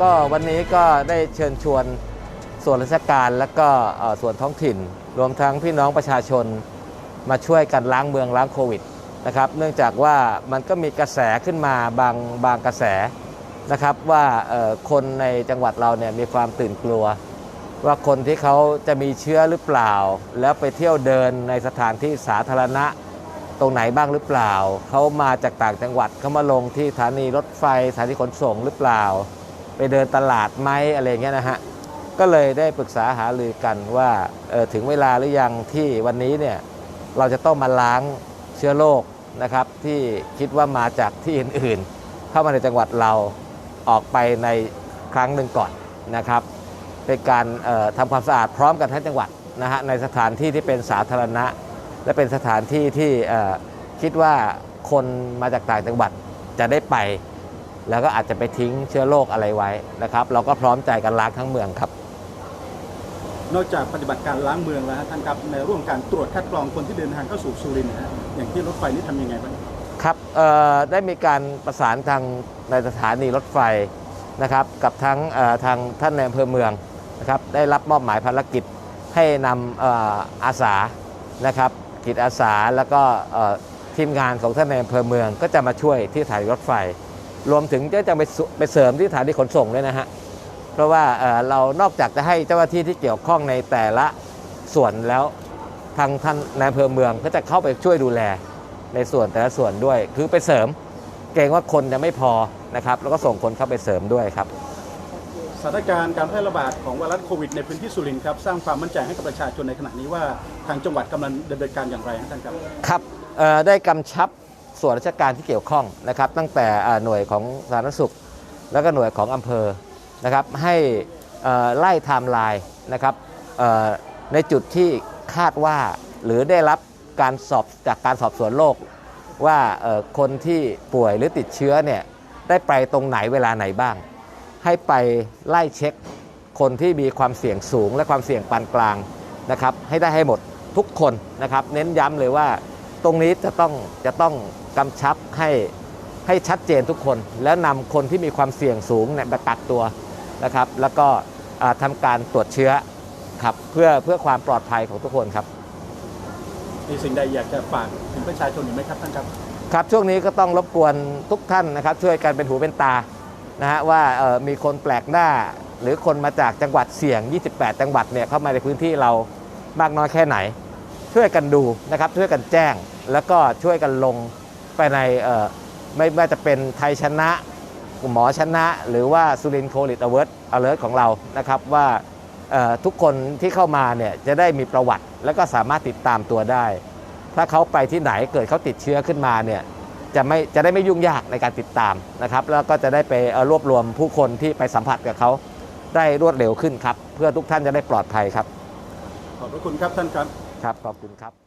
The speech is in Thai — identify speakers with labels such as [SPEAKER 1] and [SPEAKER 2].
[SPEAKER 1] ก็วันนี้ก็ได้เชิญชวนส่วนราชการและก็ส่วนท้องถิ่น รวมทั้งพี่น้องประชาชนมาช่วยกันล้างเมืองล้างโควิดนะครับเนื่องจากว่ามันก็มีกระแสขึ้นมาบางบางกระแสนะครับว่าคนในจังหวัดเราเนี่ยมีความตื่นกลัว ว่าคนที่เขาจะมีเชื้อหรือเปล่า แล้วไปเที่ยวเดินในสถานที่สาธารณะตรงไหนบ้างหรือเปล่า เขามาจากต่างจังหวัดเขามาลงที่สถานีรถไฟสถานีขนส่งหรือเปล่า ไปเดินตลาดไหมอะไรเงี้ยนะฮะก็เลยได้ปรึกษาหารือกันว่าเออถึงเวลาหรือยังที่วันนี้เนี่ยเราจะต้องมาล้างเชื้อโรคนะครับที่คิดว่ามาจากที่อื่นๆ เข้ามาในจังหวัดเราออกไปในครั้งหนึ่งก่อนนะครับเป็นการเอ่อทำความสะอาดพร้อมกันทั้งจังหวัดนะฮะในสถานที่ที่เป็นสาธารณะ และเป็นสถานที่ที่คิดว่าคนมาจากต่างจังหวัดจะได้ไป แล้วก็อาจจะไปทิ้งเชื้อโรคอะไรไว้นะครับ เราก็พร้อมใจกันล้างทั้งเมืองครับ
[SPEAKER 2] นอกจากปฏิบัติการล้างเมืองแล้วฮะท่านครับในเรื่องการตรวจคัดกรองคนที่เดินทางเข้าสู่สุรินทร์นะฮะอย่างที่รถไฟนี่ทำยังไงบ้าง
[SPEAKER 1] ครับเอ่อได้มีการประสานทางในสถานีรถไฟนะครับ กับทั้งเอ่อทางท่านในอำเภอเมืองนะครับ ได้รับมอบหมายภารกิจให้นำเอ่ออาสานะครับกิจอาสาแล้วก็เอ่อทีมงานของท่านในอำเภอเมืองก็จะมาช่วยที่สถานีรถไฟ รวมถึงก็จะไปสุไปเสริมที่สถานีขนส่งด้วยนะฮะ เพราะว่าเอ่อเรานอกจากจะให้เจ้าหน้าที่ที่เกี่ยวข้องในแต่ละส่วนแล้วทางท่านในอำเภอเมืองก็จะเข้าไปช่วยดูแลในส่วนแต่ละส่วนด้วย คือไปเสริมเกรงว่าคนจะไม่พอนะครับ แล้วก็ส่งคนเข้าไปเสริมด้วยครับ
[SPEAKER 2] สถานการณ์การแพร่ระบาดของไวรัสโควิดในพื้นที่สุรินทร์ครับสร้างความมั่นใจให้กับประชาชนในขณะนี้ว่าทางจังหวัดกำลังดำเนินการอย่างไรฮะท่านครับ
[SPEAKER 1] ครับเอ่อได้กำชับ ส่วนราชการที่เกี่ยวข้องนะครับ ตั้งแต่หน่วยของสาธารณสุข แล้วก็หน่วยของอำเภอนะครับให้ไล่ไทม์ไลน์นะครับในจุดที่คาดว่าหรือได้รับการสอบจากการสอบสวนโรคว่าคนที่ป่วยหรือติดเชื้อเนี่ยได้ไปตรงไหนเวลาไหนบ้าง ให้ไปไล่เช็ค คนที่มีความเสี่ยงสูงและความเสี่ยงปานกลางนะครับให้ได้ให้หมดทุกคนนะครับ เน้นย้ำเลยว่า ตรงนี้จะต้องจะต้องกำชับให้ให้ชัดเจนทุกคน แล้วนำคนที่มีความเสี่ยงสูงเนี่ยมากักตัวนะครับ แล้วก็อ่าทำาการตรวจเชื้อครับเพื่อเพื่อความปลอดภัยของทุกคนครับ
[SPEAKER 2] มีสิ่งใดอยากจะฝากถึงประชาชนอีกไหมครับท่านครับ
[SPEAKER 1] ครับช่วงนี้ก็ต้องรบกวนทุกท่านนะครับ ช่วยกันเป็นหูเป็นตานะฮะว่าเอ่อมีคนแปลกหน้า หรือคนมาจากจังหวัดเสี่ยง 28 จังหวัดเนี่ยเข้ามาในพื้นที่เรามากน้อยแค่ไหน ช่วยกันดูนะครับช่วยกันแจ้ง แล้วก็ช่วยกันลงไปในไม่ว่าจะเป็นไทยชนะหมอชนะ หรือว่าสุรินโคลิตอเวิร์ดอเลิร์ของเรานะครับว่าทุกคนที่เข้ามาเนี่ยจะได้มีประวัติ แล้วก็สามารถติดตามตัวได้ ถ้าเขาไปที่ไหนเกิดเขาติดเชื้อขึ้นมาเนี่ยจะไม่จะได้ไม่ยุ่งยากในการติดตามนะครับ แล้วก็จะได้ไปรวบรวมผู้คนที่ไปสัมผัสกับเขาได้รวดเร็วขึ้นครับ เพื่อทุกท่านจะได้ปลอดภัยครับ
[SPEAKER 2] ขอบพระคุณครับท่านครับ
[SPEAKER 1] ครับขอบคุณครับ